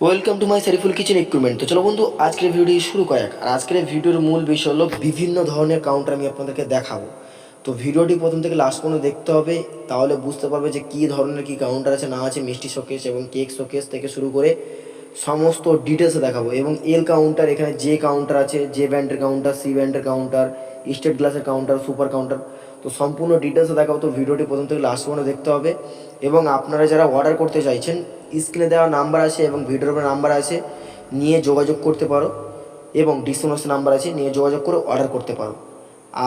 Welcome to my Sariful kitchen equipment তো চলো বন্ধু, আজকের ভিডিওটি শুরু করা যাক। আর আজকের ভিডিওর মূল বিষয় হলো বিভিন্ন ধরনের কাউন্টার আমি আপনাদেরকে দেখাবো। তো ভিডিওটি প্রথম থেকে লাস্ট পর্যন্ত দেখতে হবে, তাহলে বুঝতে পারবে যে কী ধরনের কী কাউন্টার আছে, না আছে, মিষ্টি শোকেস এবং কেক শোকেস থেকে শুরু করে সমস্ত ডিটেলসে দেখাবো। এবং এল কাউন্টার এখানে যে কাউন্টার আছে যে ব্যান্ডের কাউন্টার সি ব্যান্ডের কাউন্টার স্টেট গ্লাসের কাউন্টার সুপার কাউন্টার তো সম্পূর্ণ ডিটেলসে দেখাবো। তো ভিডিওটি প্রথম থেকে লাস্ট পর্যন্ত দেখতে হবে। এবং আপনারা যারা অর্ডার করতে চাইছেন স্ক্রিনে দেওয়া নাম্বার আছে এবং ভিডিওর উপরে নাম্বার আছে, নিয়ে যোগাযোগ করতে পারো এবং ডিসক্রিপশন নাম্বার আছে, নিয়ে যোগাযোগ করে অর্ডার করতে পারো।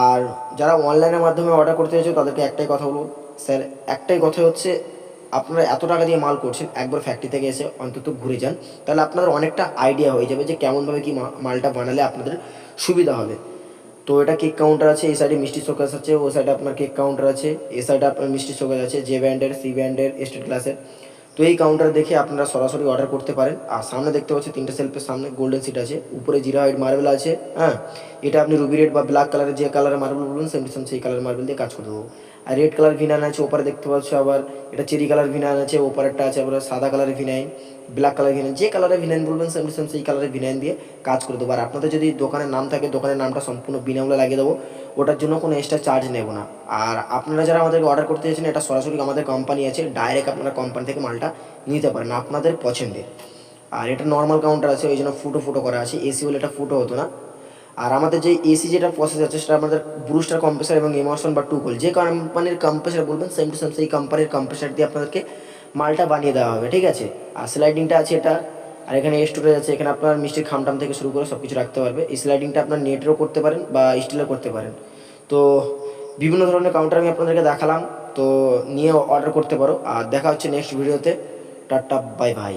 আর যারা অনলাইনের মাধ্যমে অর্ডার করতে চাইছো, তাদেরকে একটাই কথা বলব, স্যার, একটাই কথা হচ্ছে, আপনারা এত টাকা দিয়ে মাল করছেন, একবার ফ্যাক্টরি থেকে এসে অন্তত ঘুরে যান, তাহলে আপনাদের অনেকটা আইডিয়া হয়ে যাবে যে কেমনভাবে কি মালটা বানালে আপনাদের সুবিধা হবে। তো এটা কেক কাউন্টার আছে, এই সাইডে মিষ্টি শোকেস আছে, ও সাইডে আপনার কেক কাউন্টার আছে, এ সাইডে আপনার মিষ্টি শোকেস আছে জে ব্যান্ডের সি ব্যান্ডের স্টেট ক্লাসের তো এই কাউন্টার দেখে আপনারা সরাসরি অর্ডার করতে পারেন। আর সামনে দেখতে পাচ্ছি তিনটে সেলফের সামনে গোল্ডেন সিট আছে। উপরে জিরা হোয়াইট মার্বেল আছে হ্যাঁ? এটা আপনি রুবি রেড বা ব্ল্যাক কালারের যে কালারের মার্বেল বলুন সেম সেম সেই কালার মার্বেল দিয়ে কাজ করে দেবো আর রেড কালার ভিনাইন আছে, ওপারে দেখতে পাচ্ছ আবার এটা চেরি কালার ভিনাইন আছে, ওপারেরটা আছে আবার সাদা কালারের ভিনাইন ব্ল্যাক কালার ভিনাইন যে কালারের ভিনাইন বলবেন সেম সেম সেই কালারের ভিনাইন দিয়ে কাজ করে দেবো। আর আপনাদের যদি দোকানের নাম থাকে, দোকানের নামটা সম্পূর্ণ বিনামূল্যে লাগিয়ে দেবো। ওটার জন্য কোনো এক্সট্রা চার্জ নেব না। আর আপনারা যারা আমাদেরকে অর্ডার করতে চাইছেন এটা সরাসরি আমাদের কোম্পানি আছে ডাইরেক্ট আপনারা কোম্পানি থেকে মালটা নিতে পারেন আপনাদের পছন্দের। আর এটা নর্মাল কাউন্টার আছে, ওই জন্য ফুটো ফুটো করা আছে এসি হলে এটা ফুটো হতো না। আর আমাদের যে এসি যেটা প্রসেস আছে, সেটা আমাদের ব্রুস্টার কম্প্রেসার এবং ইমোশন বা টুকল যে কোম্পানির কম্প্রেসার বলবেন সেম টু সেম সেই কোম্পানির কম্প্রেসার দিয়ে আপনাদেরকে মালটা বানিয়ে দেওয়া হবে, ঠিক আছে? আর স্লাইডিংটা আছে এটা আর এখানে স্টোরেজ আছে, এখানে আপনার মিষ্টির খামটাম থেকে শুরু করে সব কিছু রাখতে পারবে। এই স্লাইডিংটা আপনার নেটেরও করতে পারেন বা স্টিলও করতে পারেন। তো বিভিন্ন ধরনের কাউন্টার আমি আপনাদেরকে দেখালাম, তো নিয়ে অর্ডার করতে পারো। আর দেখা হচ্ছে নেক্সট ভিডিওতে টাটা বাই বাই